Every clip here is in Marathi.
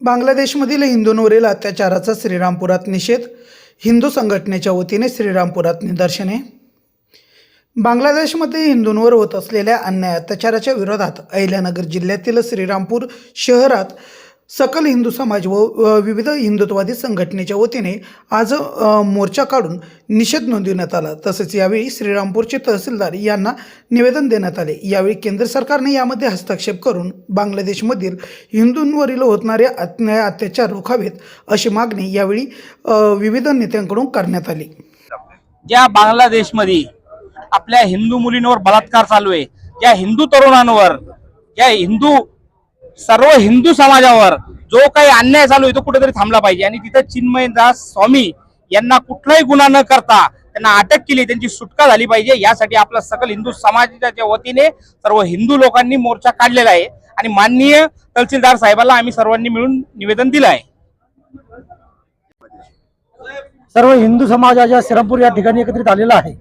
बांगलादेशमधील हिंदूंवरील अत्याचाराचा श्रीरामपुरात निषेध हिंदू संघटनेच्या वतीने श्रीरामपुरात निदर्शने. बांगलादेशमध्ये हिंदूंवर होत असलेल्या अन्याय अत्याचाराच्या विरोधात अहिल्यानगर जिल्ह्यातील श्रीरामपूर शहरात सकल हिंदू समाज व विविध हिंदुत्ववादी संघटनेच्या वतीने आज मोर्चा काढून निषेध नोंदविण्यात आला. तसेच यावेळी श्रीरामपूरचे तहसीलदार यांना निवेदन देण्यात आले. यावेळी केंद्र सरकारने यामध्ये हस्तक्षेप करून बांगलादेशमधील हिंदूंवरील होणारे अन्याय अत्याचार रोखावेत अशी मागणी यावेळी विविध नेत्यांकडून करण्यात आली. ज्या बांगलादेशमध्ये आपल्या हिंदू मुलींवर बलात्कार चालू आहे ज्या हिंदू तरुणांवर ज्या हिंदू सर्व हिंदू समाजावर जो काही अन्याय चालू आहे तो कुठेतरी थांबला पाहिजे. आणि तिथं चिन्मयदास स्वामी यांना कुठलाही गुन्हा न करता त्यांना अटक केली त्यांची सुटका झाली पाहिजे. यासाठी आपला सकल हिंदू समाजाच्या वतीने सर्व हिंदू लोकांनी मोर्चा काढलेला आहे. आणि माननीय तहसीलदार साहेबाला आम्ही सर्वांनी मिळून निवेदन दिलं आहे. सर्व हिंदू समाजाच्या श्रीरामपूर या ठिकाणी एकत्रित आलेला आहे.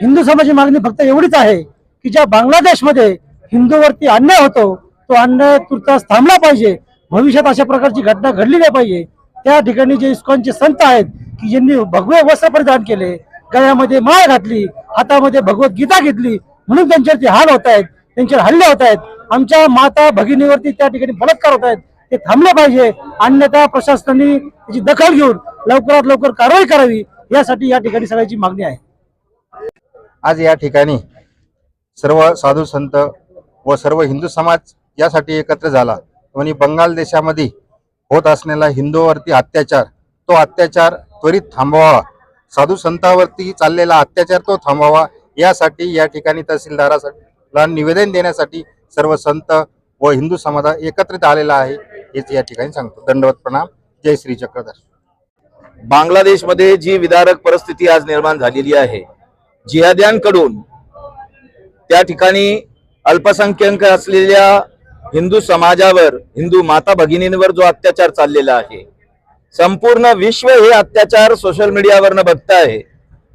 हिंदू समाजाची मागणी फक्त एवढीच आहे की ज्या बांगलादेशमध्ये हिंदूवरती अन्याय होतो तो अन्याय तुर्तास थांबला पाहिजे. भविष्यात अशा प्रकारची घटना घडली नाही पाहिजे. त्या ठिकाणी जे इस्कॉनचे संत आहेत की ज्यांनी भगवे वस्त्र परिधान केले गळ्यामध्ये माळ घातली हातामध्ये भगवद्गीता घेतली म्हणून त्यांच्यावरती हाल होत आहेत त्यांच्यावर हल्ले होत आहेत. आमच्या माता भगिनीवरती त्या ठिकाणी बलात्कार होत आहेत. ते थांबले पाहिजे. अन्यथा प्रशासनाने त्याची दखल घेऊन लवकरात लवकर कारवाई करावी यासाठी या ठिकाणी सगळ्याची मागणी आहे. आज या ठिकाणी सर्व साधू संत व सर्व हिंदू समाज यासाठी एकत्र झाला. आणि बंगाल देशामध्ये होत असलेला हिंदूवरती अत्याचार तो अत्याचार त्वरित थांबवावा. साधू संतावरती चाललेला अत्याचार तो थांबवावा. यासाठी या ठिकाणी तहसीलदाराला निवेदन देण्यासाठी सर्व संत व हिंदू समाज एकत्रित आलेला आहे हेच या ठिकाणी सांगतो. दंडवत प्रणाम. जय श्री चक्रधर. बांगलादेशमध्ये जी विदारक परिस्थिती आज निर्माण झालेली आहे जिहाद्यांकडून त्या ठिकाणी अल्पसंख्याक असलेल्या हिंदू समाजावर हिंदू माता भगिनींवर जो अत्याचार चाललेला आहे संपूर्ण विश्व हे अत्याचार सोशल मीडियावरनं बघताय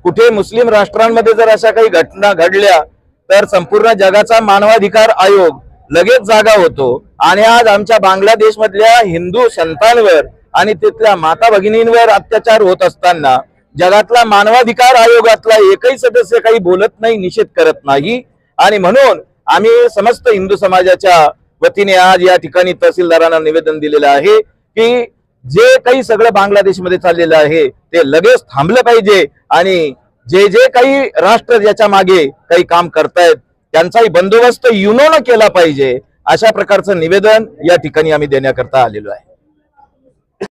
कुठे मुस्लिम राष्ट्रांमध्ये जर अशा काही घटना घडल्या तर संपूर्ण जगाचा मानवाधिकार आयोग लगेच जागा होतो. आणि आज आमच्या बांगलादेश मधल्या हिंदू संतांवर आणि तिथल्या माता भगिनींवर अत्याचार होत असताना जगातला मानवाधिकार आयोगातला एकही सदस्य काही बोलत नाही निषेध करत नाही. आणि म्हणून आम्ही समस्त हिंदू समाजाच्या वतीने आज या ठिकाणी तहसीलदारांना निवेदन दिलेलं आहे की जे काही सगळं बांगलादेशमध्ये चाललेलं आहे ते लगेच थांबलं पाहिजे आणि जे जे काही राष्ट्र याच्या मागे काही काम करतायत त्यांचाही बंदोबस्त युनोनं केला पाहिजे अशा प्रकारचं निवेदन या ठिकाणी आम्ही देण्याकरता आलेलो आहे.